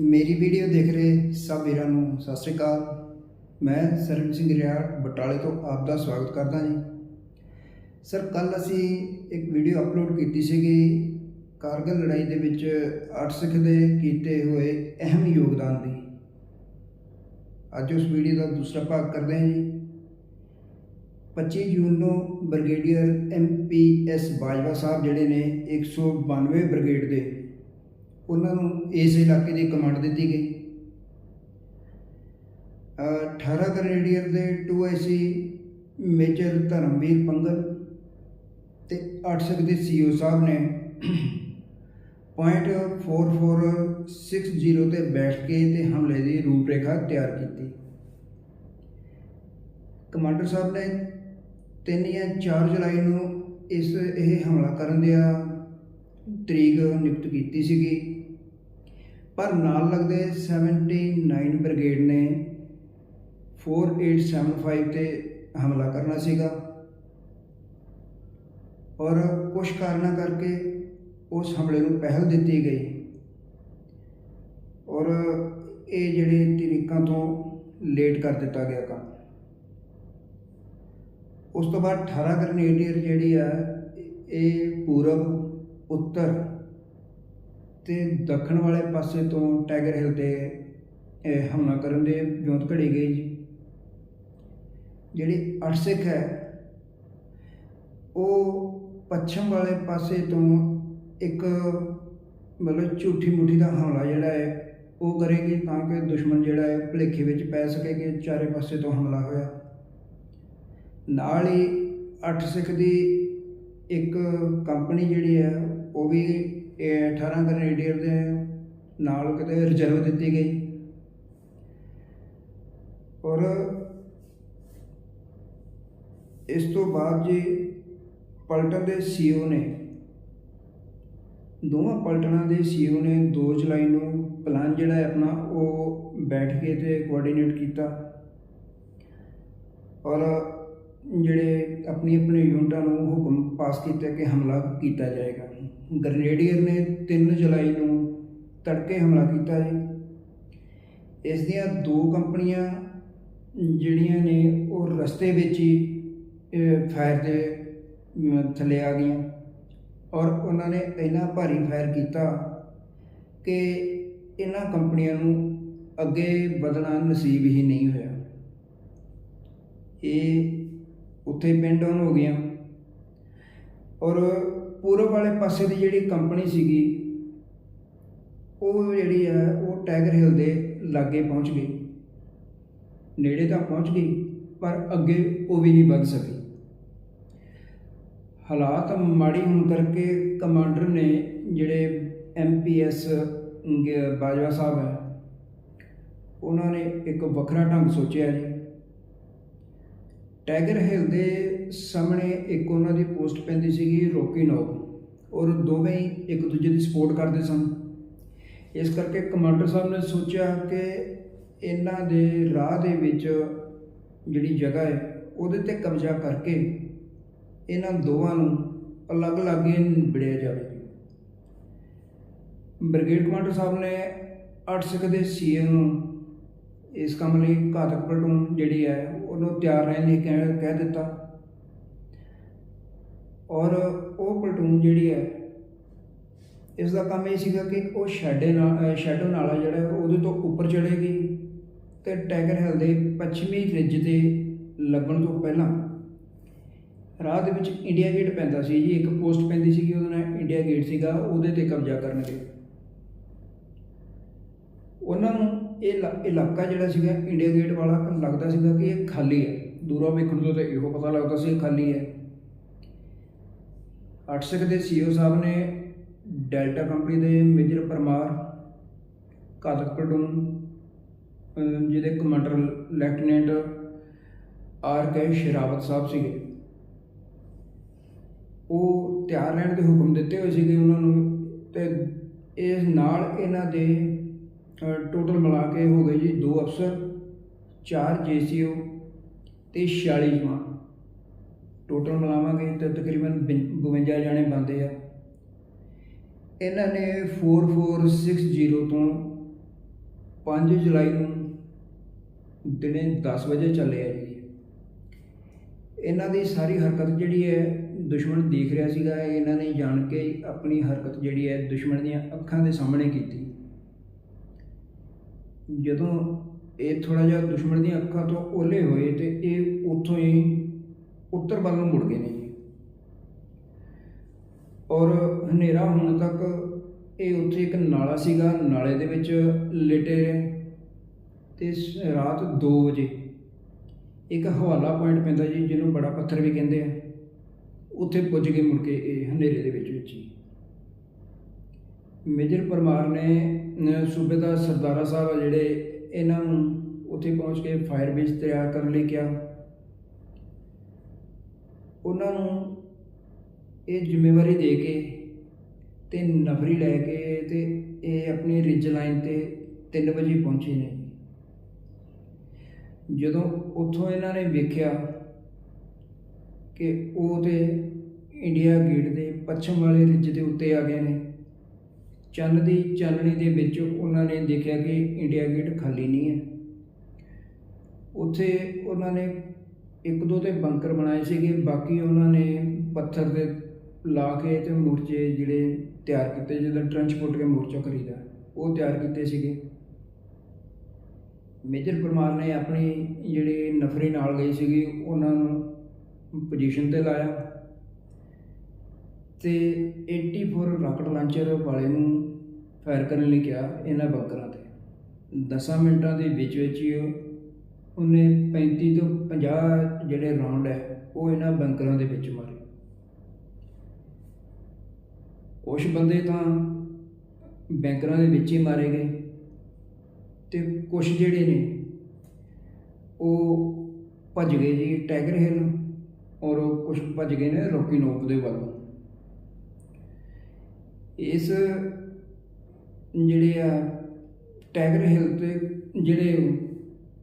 ਮੇਰੀ ਵੀਡੀਓ ਦੇਖ ਰਹੇ ਸਭ ਵੀਰਾਂ ਨੂੰ ਸਤਿ ਸ੍ਰੀ ਅਕਾਲ। ਮੈਂ ਸਰਵਨ ਸਿੰਘ ਰਿਆੜ ਬਟਾਲੇ ਤੋਂ ਆਪ ਦਾ ਸਵਾਗਤ ਕਰਦਾ ਜੀ। ਸਰ ਕੱਲ ਅਸੀਂ ਇੱਕ ਵੀਡੀਓ ਅਪਲੋਡ ਕੀਤੀ ਸੀਗੀ। ਕਾਰਗਿਲ ਲੜਾਈ ਦੇ ਵਿੱਚ ਅੱਠ ਸਿੱਖ ਦੇ ਕੀਤੇ ਹੋਏ ਅਹਿਮ ਯੋਗਦਾਨ ਦੀ। ਅੱਜ ਉਸ ਵੀਡੀਓ ਦਾ ਦੂਸਰਾ ਭਾਗ ਕਰਦੇ ਹਾਂ ਜੀ। 25 ਜੂਨ ਨੂੰ ਬ੍ਰਿਗੇਡੀਅਰ ਐਮਪੀਐਸ ਬਾਜਵਾ ਸਾਹਿਬ ਜਿਹੜੇ ਨੇ 192 ਬ੍ਰਿਗੇਡ ਦੇ ਉਹਨਾਂ ਨੂੰ ਇਸ ਇਲਾਕੇ ਦੀ ਕਮਾਂਡ ਦਿੱਤੀ ਗਈ। ਅਹ 18 ਗ੍ਰੇਡੀਅਰ ਦੇ 2IC ਮੇਜਰ ਧਰਮਵੀਰ ਪੰਗਲ ਤੇ 8 ਸਿੱਖ ਦੇ ਸੀਓ ਸਾਹਿਬ ਨੇ ਪੁਆਇੰਟ 4460 ਤੇ ਬੈਠ ਕੇ ਤੇ ਹਮਲੇ ਦੀ ਰੂਪਰੇਖਾ ਤਿਆਰ ਕੀਤੀ। ਕਮਾਂਡਰ ਸਾਹਿਬ ਨੇ 3 ਜਾਂ 4 ਜੁਲਾਈ ਨੂੰ ਇਸ ਇਹ ਹਮਲਾ ਕਰਨ ਦੀ ਤਰੀਕ ਨਿਯੁਕਤ ਕੀਤੀ ਸੀਗੀ। ਪਰ ਨਾਲ ਲੱਗਦੇ 79 ਬ੍ਰਿਗੇਡ ਨੇ 4875 ਤੇ ਹਮਲਾ ਕਰਨਾ ਸੀਗਾ। ਔਰ ਕੁਝ ਕਾਰਨਾਂ ਕਰਕੇ ਉਸ ਹਮਲੇ ਨੂੰ ਪਹਿਲ ਦਿੱਤੀ ਗਈ। ਔਰ ਇਹ ਜਿਹੜੇ ਤਰੀਕਾਂ ਤੋਂ ਲੇਟ ਕਰ ਦਿੱਤਾ ਗਿਆ ਕੰਮ। ਉਸ ਤੋਂ ਬਾਅਦ 18 ਗ੍ਰਨੇਡੀਅਰ ਜਿਹੜੀ ਆ, ਇਹ ਪੂਰਬ, ਉੱਤਰ ਤੇ ਦੱਖਣ ਵਾਲੇ ਪਾਸੇ ਤੋਂ ਟਾਈਗਰ ਹਿੱਲ ਤੇ ਹਮਲਾ ਕਰਨ ਦੇ ਵਿਉਂਤ ਘੜੀ ਗਈ ਜੀ। ਜਿਹੜੀ ਅੱਠ ਸਿੱਖ ਹੈ, ਉਹ ਪੱਛਮ ਵਾਲੇ ਪਾਸੇ ਤੋਂ ਇੱਕ ਮਤਲਬ ਝੂਠੀ ਮੁੱਠੀ ਦਾ ਹਮਲਾ ਜਿਹੜਾ ਹੈ, ਉਹ ਕਰੇਗੀ ਤਾਂ ਕਿ ਦੁਸ਼ਮਣ ਜਿਹੜਾ ਹੈ, ਭਲੇਖੇ ਵਿੱਚ ਪੈ ਸਕੇ ਕਿ ਚਾਰੇ ਪਾਸੇ ਤੋਂ ਹਮਲਾ ਹੋਇਆ। ਨਾਲ ਹੀ ਅੱਠ ਸਿੱਖ ਦੀ ਇੱਕ ਕੰਪਨੀ ਜਿਹੜੀ ਹੈ, ਉਹ ਵੀ ਇਹ 18 ਗ੍ਰੇਡੀਅਰ ਦੇ ਨਾਲ ਕਿਤੇ ਰਿਜ਼ਰਵ ਦਿੱਤੀ ਗਈ। ਔਰ ਇਸ ਤੋਂ ਬਾਅਦ ਜੀ ਪਲਟਨ ਦੇ ਸੀਓ ਨੇ, ਦੋਵਾਂ ਪਲਟਨਾਂ ਦੇ ਸੀਓ ਨੇ 2 ਜੁਲਾਈ ਨੂੰ ਪਲਾਨ ਜਿਹੜਾ ਹੈ ਆਪਣਾ, ਉਹ ਬੈਠ ਕੇ ਤੇ ਕੋਆਰਡੀਨੇਟ ਕੀਤਾ। ਔਰ ਜਿਹੜੇ ਆਪਣੀ ਆਪਣੀ ਯੂਨਿਟਾਂ ਨੂੰ ਹੁਕਮ ਪਾਸ ਕੀਤਾ ਕਿ ਹਮਲਾ ਕੀਤਾ ਜਾਏਗਾ। ਗ੍ਰਨੇਡੀਅਰ ਨੇ 3 ਜੁਲਾਈ ਨੂੰ ਤੜਕੇ ਹਮਲਾ ਕੀਤਾ ਜੀ। ਇਸ ਦੀਆਂ ਦੋ ਕੰਪਨੀਆਂ ਜਿਹੜੀਆਂ ਨੇ ਉਹ ਰਸਤੇ ਵਿੱਚ ਹੀ ਫਾਇਰ ਦੇ ਥੱਲੇ ਆ ਗਈਆਂ ਔਰ ਉਹਨਾਂ ਨੇ ਇੰਨਾ ਭਾਰੀ ਫਾਇਰ ਕੀਤਾ ਕਿ ਇਹਨਾਂ ਕੰਪਨੀਆਂ ਨੂੰ ਅੱਗੇ ਵਧਣਾ ਨਸੀਬ ਹੀ ਨਹੀਂ ਹੋਇਆ। ਇਹ ਉੱਥੇ ਪਿੰਡ ਡਾਊਨ ਹੋ ਗਈਆਂ। ਔਰ ਪੂਰਬ ਵਾਲੇ ਪਾਸੇ ਦੀ ਜਿਹੜੀ ਕੰਪਨੀ ਸੀਗੀ, ਉਹ ਜਿਹੜੀ ਹੈ, ਉਹ ਟਾਈਗਰ ਹਿੱਲ ਦੇ ਲਾਗੇ ਪਹੁੰਚ ਗਈ। ਨੇੜੇ ਤਾਂ ਪਹੁੰਚ ਗਈ, ਪਰ ਅੱਗੇ ਉਹ ਵੀ ਨਹੀਂ ਵੱਧ ਸਕੀ। ਹਾਲਾਤ ਮਾੜੀ ਹੋਣ ਕਰਕੇ ਕਮਾਂਡਰ ਨੇ ਜਿਹੜੇ ਐਮਪੀਐਸ ਬਾਜਵਾ ਸਾਹਿਬ ਹੈ, ਉਹਨਾਂ ਨੇ ਇੱਕ ਵੱਖਰਾ ਢੰਗ ਸੋਚਿਆ ਜੀ। ਟਾਈਗਰ ਹਿੱਲ ਦੇ ਸਾਹਮਣੇ ਇੱਕ ਉਹਨਾਂ ਦੀ ਪੋਸਟ ਪੈਂਦੀ ਸੀਗੀ ਰੋਕੀ ਨੋਬ ਔਰ ਦੋਵੇਂ ਇੱਕ ਦੂਜੇ ਦੀ ਸਪੋਰਟ ਕਰਦੇ ਸਨ। ਇਸ ਕਰਕੇ ਕਮਾਂਡਰ ਸਾਹਿਬ ਨੇ ਸੋਚਿਆ ਕਿ ਇਹਨਾਂ ਦੇ ਰਾਹ ਦੇ ਵਿੱਚ ਜਿਹੜੀ ਜਗ੍ਹਾ ਹੈ, ਉਹਦੇ ਤੇ ਕਬਜ਼ਾ ਕਰਕੇ ਇਹਨਾਂ ਦੋਵਾਂ ਨੂੰ ਅਲੱਗ-ਅਲੱਗ ਹੀ ਨਿਬੜਿਆ ਜਾਵੇ। ਬ੍ਰਿਗੇਡ ਕਮਾਂਡਰ ਸਾਹਿਬ ਨੇ 8 ਸਿੱਖ ਦੇ ਸੀਏ ਨੂੰ ਇਸ ਕੰਮ ਲਈ ਘਾਤਕ ਪਲਟੂਨ ਜਿਹੜੀ ਹੈ, ਉਹਨੂੰ ਤਿਆਰ ਰਹਿਣ ਲਈ ਕਹਿ ਕਹਿ ਦਿੱਤਾ। ਔਰ ਉਹ ਪਲਟੂਨ ਜਿਹੜੀ ਹੈ, ਇਸ ਦਾ ਕੰਮ ਇਹ ਸੀਗਾ ਕਿ ਉਹ ਸ਼ੈਡੇ ਨਾਲ ਸ਼ੈਡੋ ਨਾਲਾ ਜਿਹੜਾ, ਉਹਦੇ ਤੋਂ ਉੱਪਰ ਚੜੇਗੀ ਤੇ ਟਾਈਗਰ ਹਿਲ ਦੇ ਪੱਛਮੀ ਰਿਜ ਤੇ ਲੱਗਣ ਤੋਂ ਪਹਿਲਾਂ ਰਾਹ ਦੇ ਵਿੱਚ ਇੰਡੀਆ ਗੇਟ ਪੈਂਦਾ ਸੀ ਜੀ, ਇੱਕ ਪੋਸਟ ਪੈਂਦੀ ਸੀਗੀ, ਉਹਦਾ ਨਾਮ ਇੰਡੀਆ ਗੇਟ ਸੀਗਾ, ਉਹਦੇ ਤੇ ਕਬਜ਼ਾ ਕਰਨਗੇ ਉਹਨਾਂ ਨੂੰ ਇਹ ਇਲਾ- ਇਲਾਕਾ ਜਿਹੜਾ ਸੀਗਾ ਇੰਡੀਆ ਗੇਟ ਵਾਲਾ ਲੱਗਦਾ ਸੀਗਾ ਕਿ ਇਹ ਖਾਲੀ ਹੈ। ਦੂਰੋਂ ਵੇਖਣ ਤੋਂ ਤਾਂ ਇਹੋ ਪਤਾ ਲੱਗਦਾ ਸੀ ਖਾਲੀ ਹੈ। ਅੱਠ ਸਿੱਖ ਦੇ ਸੀਓ ਸਾਹਿਬ ਨੇ ਡੈਲਟਾ ਕੰਪਨੀ ਦੇ ਮੇਜਰ ਪਰਮਾਰ, ਘਾਤਕ ਪਲਟੂਨ ਜਿਹਦੇ commander lieutenant R K Sherawat ਸਾਹਿਬ ਸੀਗੇ। ਉਹ ਤਿਆਰ ਰਹਿਣ ਦੇ ਹੁਕਮ ਦਿੱਤੇ ਹੋਏ ਸੀਗੇ ਉਹਨਾਂ ਨੂੰ ਤੇ ਇਸ ਨਾਲ ਇਹਨਾਂ ਦੇ ਟੋਟਲ ਮਿਲਾ ਕੇ ਹੋ ਗਏ ਜੀ ਦੋ ਅਫਸਰ, ਚਾਰ ਜੀਸੀਓ ਤੇ 46 ਜਵਾਨ। ਟੋਟਲ ਮਿਲਾਵਾਂਗੇ ਤਾਂ ਤਕਰੀਬਨ 52 ਜਾਣੇ ਬਣਦੇ ਆ। ਇਹਨਾਂ ਨੇ 4460 ਤੋਂ 5 ਜੁਲਾਈ ਨੂੰ ਦਿਨੇ 10 ਵਜੇ ਚੱਲੇ ਆ ਜੀ। ਇਹਨਾਂ ਦੀ ਸਾਰੀ ਹਰਕਤ ਜਿਹੜੀ ਹੈ ਦੁਸ਼ਮਣ ਦੇਖ ਰਿਹਾ ਸੀਗਾ ਇਹਨਾਂ ਨੇ ਜਾਣ ਕੇ ਆਪਣੀ ਹਰਕਤ ਜਿਹੜੀ ਹੈ ਦੁਸ਼ਮਣ ਦੀਆਂ ਅੱਖਾਂ ਦੇ ਸਾਹਮਣੇ ਕੀਤੀ। ਜਦੋਂ ਇਹ ਥੋੜਾ ਜਿਹਾ ਦੁਸ਼ਮਣ ਦੀਆਂ ਅੱਖਾਂ ਤੋਂ ਓਲੇ ਹੋਏ ਤੇ ਇਹ ਉੱਥੋਂ ਹੀ ਉੱਤਰ ਵੱਲ ਨੂੰ ਮੁੜ ਗਏ ਨੇ ਜੀ। ਔਰ ਹਨੇਰਾ ਹੋਣ ਤੱਕ ਇਹ ਉੱਥੇ ਇੱਕ ਨਾਲਾ ਸੀਗਾ, ਨਾਲੇ ਦੇ ਵਿੱਚ ਲੇਟੇ ਰਹੇ। ਤੇ ਰਾਤ 2 ਵਜੇ ਇੱਕ ਹਵਾਲਾ ਪੁਆਇੰਟ ਪੈਂਦਾ ਜੀ, ਜਿਹਨੂੰ ਬੜਾ ਪੱਥਰ ਵੀ ਕਹਿੰਦੇ ਆ। ਉੱਥੇ ਪੁੱਜ ਕੇ ਮੁੜ ਕੇ ਇਹ ਹਨੇਰੇ ਦੇ ਵਿੱਚ ਵਿੱਚ ਹੀ। ਮੇਜਰ ਪਰਮਾਰ ਨੇ ਸੂਬੇਦਾਰ ਸਰਦਾਰਾ ਸਾਹਿਬ ਆ ਜਿਹੜੇ, ਇਹਨਾਂ ਨੂੰ ਉੱਥੇ ਪਹੁੰਚ ਕੇ ਫਾਇਰ ਬੇਸ ਤਿਆਰ ਕਰਨ ਲਈ ਕਿਹਾ। ਉਹਨਾਂ ਨੂੰ ਇਹ ਜ਼ਿੰਮੇਵਾਰੀ ਦੇ ਕੇ ਤੇ ਨਫਰੀ ਲੈ ਕੇ ਤੇ ਇਹ ਆਪਣੀ ਰਿਜ ਲਾਈਨ ਤੇ 3 ਵਜੇ ਪਹੁੰਚੇ ਨੇ। ਜਦੋਂ ਉੱਥੋਂ ਇਹਨਾਂ ਨੇ ਵੇਖਿਆ ਕਿ ਉਹ ਤੇ ਇੰਡੀਆ ਗੇਟ ਦੇ ਪੱਛਮ ਵਾਲੇ ਰਿਜ ਦੇ ਉੱਤੇ ਆ ਗਏ ਨੇ ਚੰਨ ਦੀ ਚਾਨਣੀ ਦੇ ਵਿੱਚ ਉਹਨਾਂ ਨੇ ਦੇਖਿਆ ਕਿ ਇੰਡੀਆ ਗੇਟ ਖਾਲੀ ਨਹੀਂ ਹੈ। ਉੱਥੇ ਉਹਨਾਂ ਨੇ ਇੱਕ ਦੋ ਤੇ ਬੰਕਰ ਬਣਾਏ ਸੀਗੇ, ਬਾਕੀ ਉਹਨਾਂ ਨੇ ਪੱਥਰ ਦੇ ਲਾ ਕੇ ਤੇ ਮੋਰਚੇ ਜਿਹੜੇ ਤਿਆਰ ਕੀਤੇ, ਜਿਹਦਾ ਟਰੰਚ ਪੁੱਟ ਕੇ ਮੋਰਚਾ ਕਰੀਦਾ, ਉਹ ਤਿਆਰ ਕੀਤੇ ਸੀਗੇ। ਮੇਜਰ ਪਰਮਾਰ ਨੇ ਆਪਣੀ ਜਿਹੜੇ ਨਫਰੀ ਨਾਲ ਗਈ ਸੀਗੀ, ਉਹਨਾਂ ਨੂੰ ਪੋਜੀਸ਼ਨ ਤੇ ਲਾਇਆ। ਤੇ 84 ਰਾਕਟ ਲਾਂਚਰ ਵਾਲੇ ਨੂੰ ਫਾਇਰ ਕਰਨ ਲਈ ਕਿਹਾ ਇਹਨਾਂ ਬੰਕਰਾਂ ਤੇ। 10 ਮਿੰਟਾਂ ਦੇ ਵਿੱਚ ਵਿੱਚ ਹੀ ਉਹਨੇ 35 ਤੋਂ 50 ਜਿਹੜੇ ਰਾਉਂਡ ਹੈ, ਉਹ ਇਹਨਾਂ ਬੰਕਰਾਂ ਦੇ ਵਿੱਚ ਮਾਰੇ। ਕੁਝ ਬੰਦੇ ਤਾਂ ਬੈਂਕਰਾਂ ਦੇ ਵਿੱਚ ਹੀ ਮਾਰੇ ਗਏ। ਤੇ ਕੁਝ ਜਿਹੜੇ ਨੇ, ਉਹ ਭੱਜ ਗਏ ਜੀ ਟਾਈਗਰ ਹਿੱਲ, ਔਰ ਕੁਝ ਭੱਜ ਗਏ ਨੇ ਰੋਕੀ ਨੋਪ ਦੇ ਵੱਲ। ਇਸ ਜਿਹੜੇ ਆ ਟਾਈਗਰ ਹਿੱਲ ਤੇ ਜਿਹੜੇ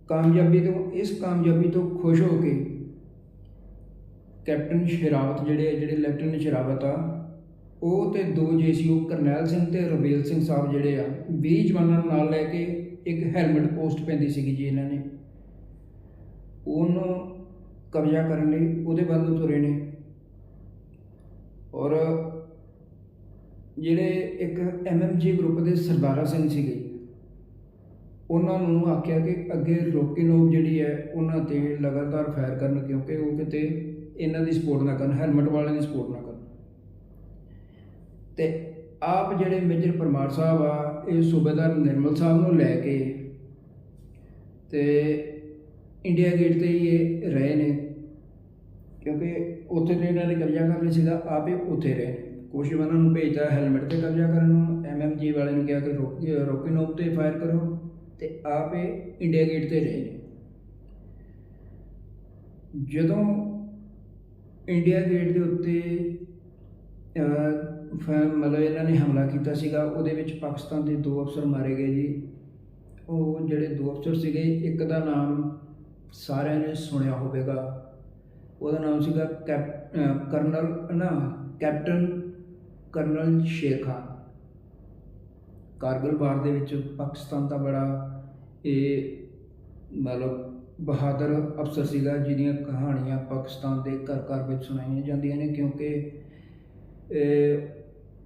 ਕਾਮਯਾਬੀ ਤੋਂ, ਇਸ ਕਾਮਯਾਬੀ ਤੋਂ ਖੁਸ਼ ਹੋ ਕੇ ਕੈਪਟਨ ਸ਼ਰਾਵਤ ਜਿਹੜੇ ਜਿਹੜੇ ਲੈਫਟੀਨੈਂਟ ਸ਼ਰਾਵਤ ਆ, ਉਹ ਤੇ ਦੋ ਜੀਸੀਓ ਕਰਨੈਲ ਸਿੰਘ ਤੇ ਰਵੇਲ ਸਿੰਘ ਸਾਹਿਬ ਜਿਹੜੇ ਆ 20 ਜਵਾਨਾਂ ਨੂੰ ਨਾਲ ਲੈ ਕੇ ਇੱਕ ਹੈਲਮਟ ਪੋਸਟ ਪੈਂਦੀ ਸੀਗੀ ਜੀ ਇਹਨਾਂ ਨੇ। ਉਹਨੂੰ ਕਬਜ਼ਾ ਕਰਨ ਲਈ ਉਹਦੇ ਵੱਲ ਤੁਰੇ ਨੇ। ਔਰ ਜਿਹੜੇ ਇੱਕ ਐਮਐਮਜੀ ਗਰੁੱਪ ਦੇ ਸਰਦਾਰਾ ਸਿੰਘ ਸੀਗੇ, ਉਹਨਾਂ ਨੂੰ ਆਖਿਆ ਕਿ ਅੱਗੇ ਰੋਕੀ ਨੋਬ ਜਿਹੜੀ ਹੈ, ਉਹਨਾਂ ਤੇ ਲਗਾਤਾਰ ਫਾਇਰ ਕਰਨ, ਕਿਉਂਕਿ ਉਹ ਕਿਤੇ ਇਹਨਾਂ ਦੀ ਸਪੋਰਟ ਨਾ ਕਰਨ ਹੈਲਮਟ ਵਾਲਿਆਂ ਦੀ ਸਪੋਰਟ ਨਾ ਕਰਨ। ਤੇ ਆਪ ਜਿਹੜੇ ਮੇਜਰ ਪਰਮਾਰ ਸਾਹਿਬ ਆ, ਇਹ ਸੂਬੇਦਾਰ ਨਿਰਮਲ ਸਾਹਿਬ ਨੂੰ ਲੈ ਕੇ ਤੇ ਇੰਡੀਆ ਗੇਟ ਤੇ ਹੀ ਇਹ ਰਹੇ ਨੇ, ਕਿਉਂਕਿ ਉੱਥੇ ਤੇ ਇਹਨਾਂ ਨੇ ਕਬਜ਼ਾ ਕਰ ਲਿਆ ਸੀਗਾ, ਆਪੇ ਉੱਥੇ ਰਹੇ ਨੇ। ਕੁਛ ਉਹਨਾਂ ਨੂੰ ਭੇਜਦਾ ਹੈਲਮਟ ਤੇ ਕਬਜ਼ਾ ਕਰਨ ਨੂੰ ਐਮਐਮਜੀ ਵਾਲੇ ਨੂੰ ਕਿਹਾ ਕਿ ਰੋਕੀ ਰੋਕੀ ਨੋਬ ਤੇ ਫਾਇਰ ਕਰੋ ਤੇ ਆਪੇ ਇੰਡੀਆ ਗੇਟ ਤੇ ਰਹੇ ਨੇ। ਜਦੋਂ ਇੰਡੀਆ ਗੇਟ ਦੇ ਉੱਤੇ ਅਹ, ਮਤਲਬ ਇਹਨਾਂ ਨੇ ਹਮਲਾ ਕੀਤਾ ਸੀਗਾ ਉਹਦੇ ਵਿੱਚ ਪਾਕਿਸਤਾਨ ਦੇ ਦੋ ਅਫਸਰ ਮਾਰੇ ਗਏ ਜੀ। ਉਹ ਜਿਹੜੇ ਦੋ ਅਫਸਰ ਸੀਗੇ ਇੱਕ ਦਾ ਨਾਮ ਸਾਰਿਆਂ ਨੇ ਸੁਣਿਆ ਹੋਵੇਗਾ। ਉਹਦਾ ਨਾਮ ਸੀਗਾ ਕੈਪ ਅਹ, ਕਰਨਲ ਨਾ ਕੈਪਟਨ ਕਰਨਲ ਸ਼ੇਰ ਖਾਨ ਕਾਰਗਿਲ ਵਾਰ ਦੇ ਵਿੱਚ ਪਾਕਿਸਤਾਨ ਦਾ ਬੜਾ ਇਹ ਮਤਲਬ ਬਹਾਦਰ ਅਫਸਰ ਸੀਗਾ, ਜਿਹਦੀਆਂ ਕਹਾਣੀਆਂ ਪਾਕਿਸਤਾਨ ਦੇ ਘਰ ਘਰ ਵਿੱਚ ਸੁਣਾਈਆਂ ਜਾਂਦੀਆਂ ਨੇ, ਕਿਉਂਕਿ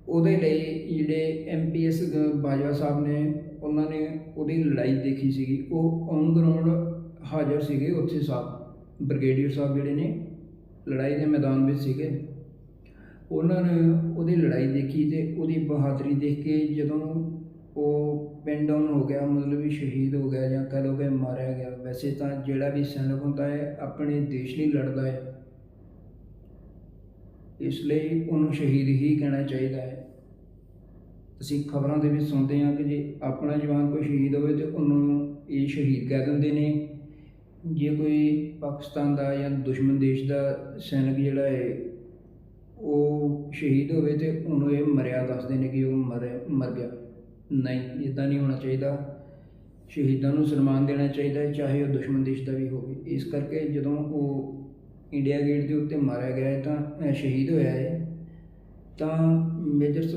ਉਹਦੇ ਲਈ ਜਿਹੜੇ ਐਮਪੀਐਸ ਬਾਜਵਾ ਸਾਹਿਬ ਨੇ, ਉਹਨਾਂ ਨੇ ਉਹਦੀ ਲੜਾਈ ਦੇਖੀ ਸੀਗੀ। ਉਹ ਔਨ ਗਰਾਊਂਡ ਹਾਜ਼ਰ ਸੀਗੇ ਉੱਥੇ ਸਾਹਿਬ, ਬ੍ਰਿਗੇਡੀਅਰ ਸਾਹਿਬ ਜਿਹੜੇ ਨੇ, ਲੜਾਈ ਦੇ ਮੈਦਾਨ ਵਿੱਚ ਸੀਗੇ। ਉਹਨਾਂ ਨੇ ਉਹਦੀ ਲੜਾਈ ਦੇਖੀ ਤੇ ਉਹਦੀ ਬਹਾਦਰੀ ਦੇਖ ਕੇ ਜਦੋਂ ਉਹ ਪਿੰਡ ਡਾਊਨ ਹੋ ਗਿਆ, ਮਤਲਬ ਵੀ ਸ਼ਹੀਦ ਹੋ ਗਿਆ ਜਾਂ ਕਹ ਲਓ ਕਿ ਮਾਰਿਆ ਗਿਆ, ਵੈਸੇ ਤਾਂ ਜਿਹੜਾ ਵੀ ਸੈਨਿਕ ਹੁੰਦਾ ਹੈ, ਆਪਣੇ ਦੇਸ਼ ਲਈ ਲੜਦਾ ਹੈ। ਇਸ ਲਈ ਉਹਨੂੰ ਸ਼ਹੀਦ ਹੀ ਕਹਿਣਾ ਚਾਹੀਦਾ ਹੈ। ਅਸੀਂ ਖਬਰਾਂ ਦੇ ਵਿੱਚ ਸੁਣਦੇ ਹਾਂ ਕਿ ਜੇ ਆਪਣਾ ਜਵਾਨ ਕੋਈ ਸ਼ਹੀਦ ਹੋਵੇ ਤੇ ਉਹਨੂੰ ਇਹ ਸ਼ਹੀਦ ਕਹਿ ਦਿੰਦੇ ਨੇ। ਜੇ ਕੋਈ ਪਾਕਿਸਤਾਨ ਦਾ ਜਾਂ ਦੁਸ਼ਮਣ ਦੇਸ਼ ਦਾ ਸੈਨਿਕ ਜਿਹੜਾ ਹੈ ਉਹ ਸ਼ਹੀਦ ਹੋਵੇ ਤੇ ਉਹਨੂੰ ਇਹ ਮਰਿਆ, ਦੱਸਦੇ ਨੇ ਕਿ ਉਹ ਮਰਿਆ ਮਰ ਗਿਆ। ਨਹੀਂ ਇਦਾਂ ਨਹੀਂ ਹੋਣਾ ਚਾਹੀਦਾ। ਸ਼ਹੀਦਾਂ ਨੂੰ ਸਨਮਾਨ ਦੇਣਾ ਚਾਹੀਦਾ ਹੈ, ਚਾਹੇ ਉਹ ਦੁਸ਼ਮਣ ਦੇਸ਼ ਦਾ ਵੀ ਹੋਵੇ। ਇਸ ਕਰਕੇ ਜਦੋਂ ਉਹ ਇੰਡੀਆ ਗੇਟ ਦੇ ਉੱਤੇ ਮਾਰਿਆ ਗਿਆ ਹੈ ਤਾਂ ਸ਼ਹੀਦ ਹੋਇਆ ਹੈ, ਤਾਂ ਮੇਜਰ ਸ-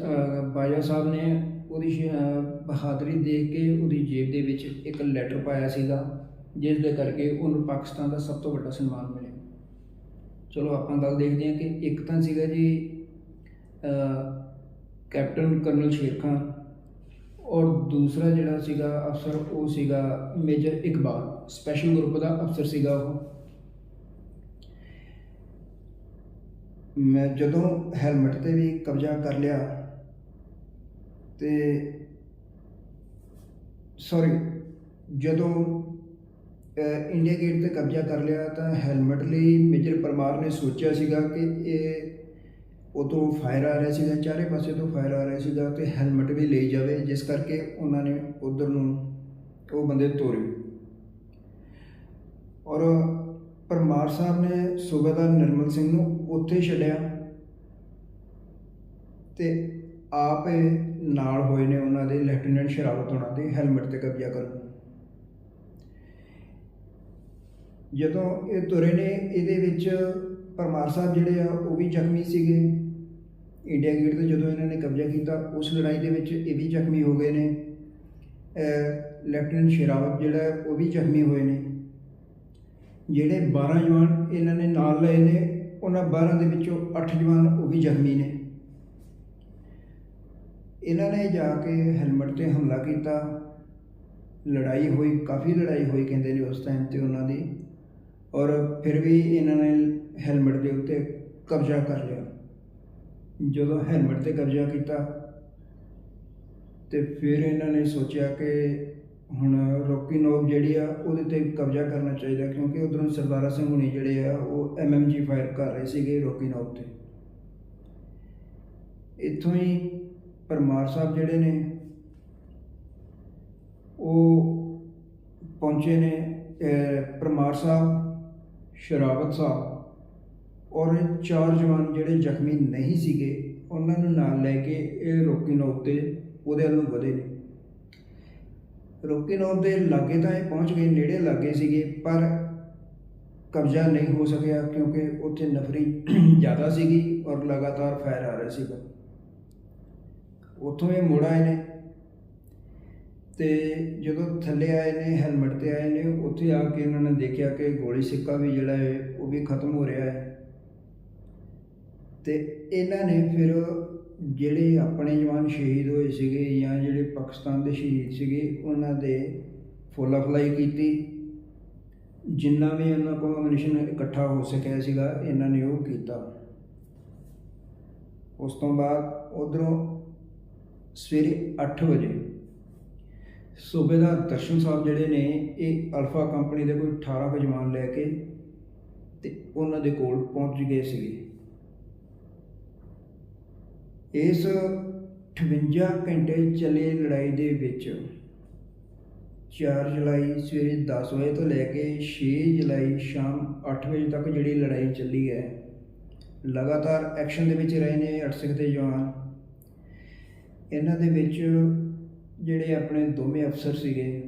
ਬਾਜਵਾ ਸਾਹਿਬ ਨੇ ਉਹਦੀ ਸ਼- ਅਹ ਬਹਾਦਰੀ ਦੇਖ ਕੇ ਉਹਦੀ ਜੇਬ ਦੇ ਵਿੱਚ ਇੱਕ ਲੈਟਰ ਪਾਇਆ ਸੀਗਾ, ਜਿਸ ਦੇ ਕਰਕੇ ਉਹਨੂੰ ਪਾਕਿਸਤਾਨ ਦਾ ਸਭ ਤੋਂ ਵੱਡਾ ਸਨਮਾਨ ਮਿਲਿਆ। ਚਲੋ ਆਪਾਂ ਗੱਲ ਦੇਖਦੇ ਹਾਂ ਕਿ ਇੱਕ ਤਾਂ ਸੀਗਾ ਜੀ ਕੈਪਟਨ ਕਰਨਲ ਸ਼ੇਰ ਖਾਨ ਔਰ ਦੂਸਰਾ ਜਿਹੜਾ ਸੀਗਾ ਅਫਸਰ ਉਹ ਸੀਗਾ ਮੇਜਰ ਇਕਬਾਲ ਸਪੈਸ਼ਲ ਗਰੁੱਪ ਦਾ ਅਫਸਰ ਸੀਗਾ ਉਹ। ਮੈਂ ਜਦੋਂ ਹੈਲਮਟ ਤੇ ਵੀ ਕਬਜ਼ਾ ਕਰ ਲਿਆ ਤੇ ਸੌਰੀ ਜਦੋਂ ਇੰਡੀਆ ਗੇਟ ਤੇ ਕਬਜ਼ਾ ਕਰ ਲਿਆ ਤਾਂ ਹੈਲਮਟ ਲਈ ਮੇਜਰ ਪਰਮਾਰ ਨੇ ਸੋਚਿਆ ਸੀਗਾ ਕਿ ਇਹ ਉਦੋਂ ਫਾਇਰ ਆ ਰਿਹਾ ਸੀਗਾ, ਚਾਰੇ ਪਾਸੇ ਤੋਂ ਫਾਇਰ ਆ ਰਿਹਾ ਸੀਗਾ ਤੇ ਹੈਲਮਟ ਵੀ ਲਈ ਜਾਵੇ, ਜਿਸ ਕਰਕੇ ਉਹਨਾਂ ਨੇ ਉਧਰ ਨੂੰ ਉਹ ਬੰਦੇ ਤੋਰੇ। ਔਰ ਪਰਮਾਰ ਸਾਹਿਬ ਨੇ ਸੂਬੇਦਾਰ ਨਿਰਮਲ ਸਿੰਘ ਨੂੰ ਉੱਥੇ ਛੱਡਿਆ ਤੇ ਆਪ ਨਾਲ ਹੋਏ ਨੇ ਉਹਨਾਂ ਦੇ ਲੈਫਟੀਨੈਂਟ ਸ਼ਰਾਬਤ ਉਹਨਾਂ ਦੇ, ਹੈਲਮਟ ਤੇ ਕਬਜ਼ਾ ਕਰਨ। ਜਦੋਂ ਇਹ ਤੁਰੇ ਨੇ, ਇਹਦੇ ਵਿੱਚ ਪਰਮਾਰ ਸਾਹਿਬ ਜਿਹੜੇ ਆ, ਉਹ ਵੀ ਜ਼ਖਮੀ ਸੀਗੇ। ਇੰਡੀਆ ਗੇਟ ਤੇ ਜਦੋਂ ਇਹਨਾਂ ਨੇ ਕਬਜ਼ਾ ਕੀਤਾ, ਉਸ ਲੜਾਈ ਦੇ ਵਿੱਚ ਇਹ ਵੀ ਜ਼ਖਮੀ ਹੋ ਗਏ ਨੇ। ਲੈਫਟੀਨੈਂਟ ਸ਼ੇਰਾਵਤ ਜਿਹੜਾ ਉਹ ਵੀ ਜ਼ਖਮੀ ਹੋਏ ਨੇ। ਜਿਹੜੇ 12 ਜਵਾਨ ਇਹਨਾਂ ਨੇ ਨਾਲ ਲਏ ਨੇ, ਉਹਨਾਂ 12 ਦੇ ਵਿੱਚੋਂ 8 ਜਵਾਨ ਉਹ ਵੀ ਜ਼ਖਮੀ ਨੇ। ਇਹਨਾਂ ਨੇ ਜਾ ਕੇ ਹੈਲਮਟ ਤੇ ਹਮਲਾ ਕੀਤਾ। ਲੜਾਈ ਹੋਈ, ਕਾਫੀ ਲੜਾਈ ਹੋਈ ਕਹਿੰਦੇ ਨੇ ਉਸ ਟਾਈਮ ਤੇ ਉਹਨਾਂ ਦੀ। ਔਰ ਫਿਰ ਵੀ ਇਹਨਾਂ ਨੇ ਹੈਲਮਟ ਦੇ ਉੱਤੇ ਕਬਜ਼ਾ ਕਰ ਲਿਆ। ਜਦੋਂ ਹੈਲਮਟ ਤੇ ਕਬਜ਼ਾ ਕੀਤਾ ਤੇ ਫਿਰ ਇਹਨਾਂ ਨੇ ਸੋਚਿਆ ਕਿ ਹੁਣ ਰੋਕੀ ਨੋਬ ਜਿਹੜੀ ਆ, ਉਹਦੇ ਤੇ ਕਬਜ਼ਾ ਕਰਨਾ ਚਾਹੀਦਾ ਕਿਉਂਕਿ ਉਧਰੋਂ ਸਰਦਾਰਾ ਸਿੰਘ ਹੁਣੀ ਜਿਹੜੇ ਆ, ਉਹ ਐਮਐਮਜੀ ਫਾਇਰ ਕਰ ਰਹੇ ਸੀਗੇ ਰੋਕੀ ਨੋਬ ਤੇ। ਇੱਥੋਂ ਹੀ ਪਰਮਾਰ ਸਾਹਿਬ ਜਿਹੜੇ ਨੇ, ਉਹ ਪਹੁੰਚੇ ਨੇ ਪਰਮਾਰ ਸਾਹਿਬ ਸ਼ਰਾਵਤ ਸਾਹਿਬ ਔਰ ਚਾਰ ਜਵਾਨ ਜਿਹੜੇ ਜ਼ਖਮੀ ਨਹੀਂ ਸੀਗੇ, ਉਹਨਾਂ ਨੂੰ ਨਾਲ ਲੈ ਕੇ ਇਹ ਰੋਕੀ ਨੋਬ ਉਹਦੇ ਵੱਲ ਨੂੰ ਵਧੇ। ਨੇ ਰੋਕੀ ਦੇ ਲਾਗੇ ਤਾਂ ਇਹ ਪਹੁੰਚ ਗਏ, ਨੇੜੇ ਲਾਗੇ ਸੀਗੇ, ਪਰ ਕਬਜ਼ਾ ਨਹੀਂ ਹੋ ਸਕਿਆ ਕਿਉਂਕਿ ਉੱਥੇ ਨਫਰੀ ਜ਼ਿਆਦਾ ਸੀਗੀ ਔਰ ਲਗਾਤਾਰ ਫਾਇਰ ਆ ਰਿਹਾ ਸੀਗਾ। ਉੱਥੋਂ ਇਹ ਮੁੜ ਆਏ ਨੇ। ਤੇ ਜਦੋਂ ਥੱਲੇ ਆਏ ਨੇ ਹੈਲਮਟ ਤੇ ਆਏ ਨੇ, ਉੱਥੇ ਆ ਕੇ ਇਹਨਾਂ ਨੇ ਦੇਖਿਆ ਕਿ ਗੋਲੀ ਸਿੱਕਾ ਵੀ ਜਿਹੜਾ ਹੈ, ਉਹ ਵੀ ਖਤਮ ਹੋ ਰਿਹਾ ਹੈ। ਤੇ ਇਹਨਾਂ ਨੇ ਫਿਰ ਜਿਹੜੇ ਆਪਣੇ ਜਵਾਨ ਸ਼ਹੀਦ ਹੋਏ ਸੀਗੇ ਜਾਂ ਜਿਹੜੇ ਪਾਕਿਸਤਾਨ ਦੇ ਸ਼ਹੀਦ ਸੀਗੇ, ਉਹਨਾਂ ਦੇ ਫੋਲਾ ਫਲਾਈ ਕੀਤੀ। ਜਿੰਨਾ ਵੀ ਉਹਨਾਂ ਕੋਲ ਅਮਨੀਸ਼ਨ ਇਕੱਠਾ ਹੋ ਸਕਿਆ ਸੀਗਾ, ਇਹਨਾਂ ਨੇ ਉਹ ਕੀਤਾ। ਉਸ ਤੋਂ ਬਾਅਦ ਉਧਰੋਂ ਸਵੇਰੇ 8 ਵਜੇ ਸੂਬੇਦਾਰ ਦਰਸ਼ਨ ਸਾਹਿਬ ਜਿਹੜੇ ਨੇ, ਇਹ ਅਲਫਾ ਕੰਪਨੀ ਦੇ ਕੋਈ 18 ਕੁ ਜਵਾਨ ਲੈ ਕੇ ਤੇ ਉਹਨਾਂ ਦੇ ਕੋਲ ਪਹੁੰਚ ਗਏ ਸੀਗੇ। ਇਸ 58 ਘੰਟੇ ਚੱਲੇ ਲੜਾਈ ਦੇ ਵਿੱਚ 4 ਜੁਲਾਈ ਸਵੇਰੇ 10 ਵਜੇ ਤੋਂ ਲੈ ਕੇ 6 ਜੁਲਾਈ ਸ਼ਾਮ 8 ਵਜੇ ਤੱਕ ਜਿਹੜੀ ਲੜਾਈ ਚੱਲੀ ਹੈ, ਲਗਾਤਾਰ ਐਕਸ਼ਨ ਦੇ ਵਿੱਚ ਰਹੇ ਨੇ 8 ਸਿੱਖ ਦੇ ਜਵਾਨ। ਇਹਨਾਂ ਦੇ ਵਿੱਚ ਜਿਹੜੇ ਆਪਣੇ ਦੋਵੇਂ ਅਫਸਰ ਸੀਗੇ,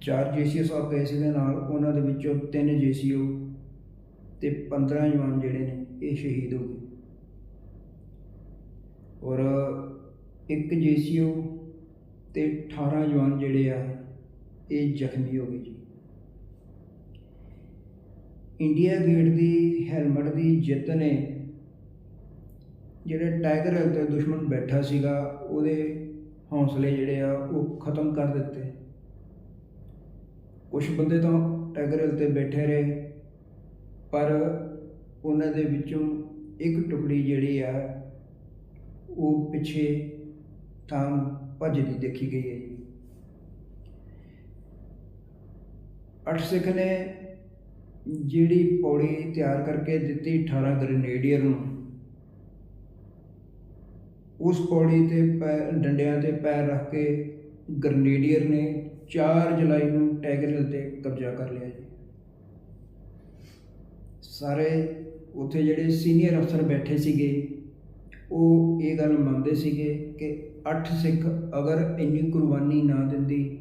ਚਾਰ ਜੀਸੀਓ ਸਾਹਿਬ ਗਏ ਸੀਗੇ ਨਾਲ, ਉਹਨਾਂ ਦੇ ਵਿੱਚੋਂ ਤਿੰਨ ਜੀਸੀਓ ਤੇ 15 ਜਵਾਨ ਜਿਹੜੇ ਨੇ, ਇਹ ਸ਼ਹੀਦ ਹੋ ਗਏ। ਔਰ ਇੱਕ ਜੀਸੀਓ ਤੇ 18 ਜਵਾਨ ਜਿਹੜੇ ਆ, ਇਹ ਜ਼ਖਮੀ ਹੋ ਗਏ ਜੀ। ਇੰਡੀਆ ਗੇਟ ਦੀ ਹੈਲਮਟ ਦੀ ਜਿੱਤ ਨੇ ਜਿਹੜੇ ਟਾਈਗਰ ਹਿਲ ਤੇ ਦੁਸ਼ਮਣ ਬੈਠਾ ਸੀਗਾ, ਉਹਦੇ ਹੌਸਲੇ ਜਿਹੜੇ ਆ, ਉਹ ਖਤਮ ਕਰ ਦਿੱਤੇ। ਕੁਝ ਬੰਦੇ ਤਾਂ ਟਾਈਗਰ ਹਿਲ ਤੇ ਬੈਠੇ ਰਹੇ, ਪਰ ਉਹਨਾਂ ਦੇ ਵਿੱਚੋਂ ਇੱਕ ਟੁਕੜੀ ਜਿਹੜੀ ਆ, ਉਹ ਪਿੱਛੇ ਤਾਂ ਭੱਜਦੀ ਦੇਖੀ ਗਈ ਹੈ ਜੀ। ਅੱਠ ਸਿੱਖ ਨੇ ਜਿਹੜੀ ਪੌੜੀ ਤਿਆਰ ਕਰਕੇ ਦਿੱਤੀ 18 ਗ੍ਰੇਨੇਡੀਅਰ ਨੂੰ ਉਸ ਪੌੜੀ ਤੇ ਪੈਰ ਡੰਡਿਆਂ ਤੇ ਪੈਰ ਰੱਖ ਕੇ ਗਰਨੇਡੀਅਰ ਨੇ 4 ਜੁਲਾਈ ਨੂੰ ਟਾਈਗਰ ਹਿਲ ਤੇ ਕਬਜ਼ਾ ਕਰ ਲਿਆ ਜੀ। ਸਾਰੇ ਉੱਥੇ ਜਿਹੜੇ ਸੀਨੀਅਰ ਅਫਸਰ ਬੈਠੇ ਸੀਗੇ, ਉਹ ਇਹ ਗੱਲ ਮੰਨਦੇ ਸੀਗੇ ਕਿ 8 ਸਿੱਖ ਅਗਰ ਇੰਨੀ ਕੁਰਬਾਨੀ ਨਾ ਦਿੰਦੀ,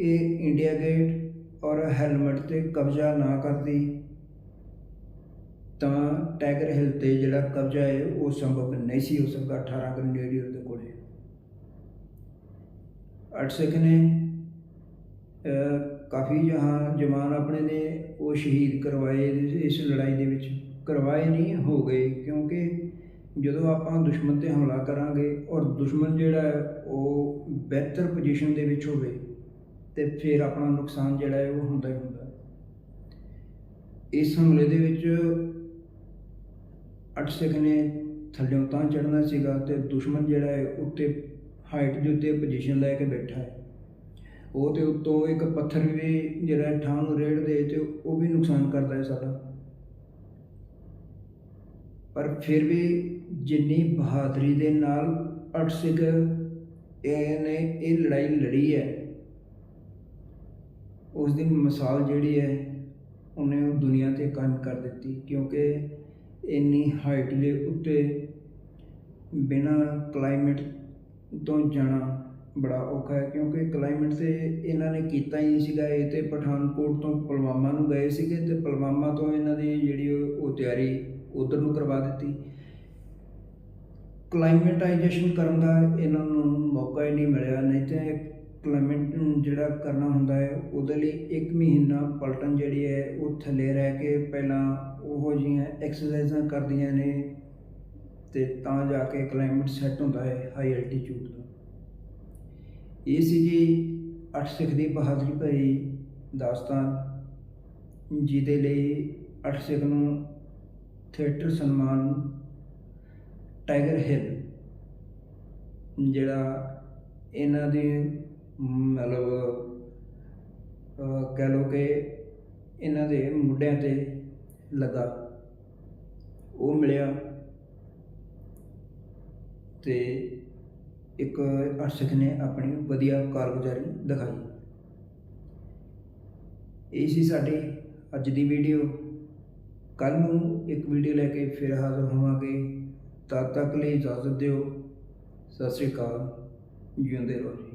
ਇਹ ਇੰਡੀਆ ਗੇਟ ਔਰ ਹੈਲਮਟ ਤੇ ਕਬਜ਼ਾ ਨਾ ਕਰਦੀ ਤਾਂ ਟਾਈਗਰ ਹਿੱਲ ਤੇ ਜਿਹੜਾ ਕਬਜ਼ਾ ਹੈ, ਉਹ ਸੰਭਵ ਨਹੀਂ ਸੀ ਹੋ ਸਕਦਾ 18 ਗ੍ਰਨੇਡੀਅਰ ਦੇ ਕੋਲੇ ਅਟ ਸਿੱਖ ਨੇ ਕਾਫੀ ਜਹਾਂ ਜਵਾਨ ਆਪਣੇ ਨੇ ਉਹ ਸ਼ਹੀਦ ਕਰਵਾਏ ਇਸ- ਲੜਾਈ ਦੇ ਵਿੱਚ। ਕਰਵਾਏ ਨਹੀਂ ਹੋ ਗਏ, ਕਿਉਂਕਿ ਜਦੋਂ ਆਪਾਂ ਦੁਸ਼ਮਣ ਤੇ ਹਮਲਾ ਕਰਾਂਗੇ ਔਰ ਦੁਸ਼ਮਣ ਜਿਹੜਾ ਹੈ, ਉਹ ਬਿਹਤਰ ਪੋਜੀਸ਼ਨ ਦੇ ਵਿੱਚ ਹੋਵੇ, ਤੇ ਫਿਰ ਆਪਣਾ ਨੁਕਸਾਨ ਜਿਹੜਾ ਹੈ, ਉਹ ਹੁੰਦਾ ਹੀ ਹੁੰਦਾ। ਇਸ ਹਮਲੇ ਦੇ ਵਿੱਚ ਅੱਠ ਸਿੱਖ ਨੇ ਥੱਲਿਓਂ ਤਾਂ ਚੜਨਾ ਸੀਗਾ ਤੇ ਦੁਸ਼ਮਣ ਜਿਹੜਾ ਹੈ ਉੱਤੇ ਹਾਈਟ ਦੇ ਉੱਤੇ ਪੋਜੀਸ਼ਨ ਲੈ ਕੇ ਬੈਠਾ ਹੈ। ਉਹ ਤੇ ਉੱਤੋਂ ਇੱਕ ਪੱਥਰ ਵੀ ਜਿਹੜਾ ਹੈ ਠਾਂ ਨੂੰ ਰੇੜਦੇ ਤੇ ਉਹ ਵੀ ਨੁਕਸਾਨ ਕਰਦਾ ਹੈ ਸਾਡਾ ਪਰ ਫਿਰ ਵੀ ਜਿੰਨੀ ਬਹਾਦਰੀ ਦੇ ਨਾਲ ਅੱਠ ਸਿੱਖ ਇਹਨੇ ਇਹ ਲੜਾਈ ਲੜੀ ਹੈ, ਉਸ ਦੀ ਮਿਸਾਲ ਜਿਹੜੀ ਹੈ ਉਹਨੇ ਉਹ ਦੁਨੀਆ ਤੇ ਕਾਇਮ ਕਰ ਦਿੱਤੀ ਕਿਉਂਕਿ ਇੰਨੀ ਹਾਈਟ ਦੇ ਉੱਤੇ ਬਿਨਾਂ ਕਲਾਈਮੇਟ ਤੋਂ ਜਾਣਾ ਬੜਾ ਔਖਾ ਹੈ, ਕਿਉਂਕਿ ਕਲਾਈਮੇਟ ਤੇ ਇਹਨਾਂ ਨੇ ਕੀਤਾ ਹੀ ਨਹੀਂ ਸੀਗਾ, ਇਹ ਤੇ ਪਠਾਨਕੋਟ ਤੋਂ ਪੁਲਵਾਮਾ ਨੂੰ ਗਏ ਸੀਗੇ ਤੇ ਪੁਲਵਾਮਾ ਤੋਂ ਇਹਨਾਂ ਦੀ ਜਿਹੜੀ ਉਹ ਉਹ ਤਿਆਰੀ ਉਧਰ ਨੂੰ ਕਰਵਾ ਦਿੱਤੀ। ਕਲਾਈਮੇਟਾਈਜੇਸ਼ਨ ਕਰਨ ਦਾ ਇਹਨਾਂ ਨੂੰ ਮੌਕਾ ਹੀ ਨਹੀਂ ਮਿਲਿਆ, ਨਹੀਂ ਤੇ ਕਲਾਈਮੇਟ ਜਿਹੜਾ ਕਰਨਾ ਹੁੰਦਾ ਹੈ, ਉਹਦੇ ਲਈ ਇੱਕ ਮਹੀਨਾ ਪਲਟਨ ਜਿਹੜੀ ਹੈ, ਉਹ ਥੱਲੇ ਰਹਿ ਕੇ ਪਹਿਲਾਂ ਉਹੋ ਜਿਹੀਆਂ ਐਕਸਰਸਾਈਜ਼ਾਂ ਕਰਦੀਆਂ ਨੇ ਤੇ ਤਾਂ ਜਾ ਕੇ ਕਲਾਈਮੇਟ ਸੈੱਟ ਹੁੰਦਾ ਹੈ ਹਾਈ ਐਲਟੀਟਿਊਡ ਦਾ। ਇਹ ਸੀ ਜੀ ਅੱਠ ਸਿੱਖ ਦੀ ਬਹਾਦਰੀ ਭਰੀ ਦਾਸਤਾਨ, ਜਿਹਦੇ ਲਈ ਅੱਠ ਸਿੱਖ ਨੂੰ ਥੀਏਟਰ ਸਨਮਾਨ ਟਾਈਗਰ ਹਿੱਲ ਜਿਹੜਾ ਇਹਨਾਂ ਦੇ ਮਤਲਬ ਕਹਿ ਲਓ ਕਿ ਇਹਨਾਂ ਦੇ ਮੁੰਡਿਆਂ ਤੇ ਲੱਗਾ। ਉਹ ਮਿਲਿਆ ਤੇ ਇੱਕ ਅਰਸ਼ਕ ਨੇ ਆਪਣੀ ਵਧੀਆ ਕਾਰਗੁਜ਼ਾਰੀ ਦਿਖਾਈ। ਇਹ ਸੀ ਸਾਡੀ ਅੱਜ ਦੀ ਵੀਡੀਓ। ਕੱਲ ਨੂੰ ਇੱਕ ਵੀਡੀਓ ਲੈ ਕੇ ਫਿਰ ਹਾਜ਼ਰ ਹੋਵਾਂਗੇ। ਤਦ ਤੱਕ ਲਈ ਇਜਾਜ਼ਤ ਦਿਓ। ਸਤਿ ਸ੍ਰੀ ਅਕਾਲ। ਜਿਉਂਦੇ ਰਹੋ। ਜੀ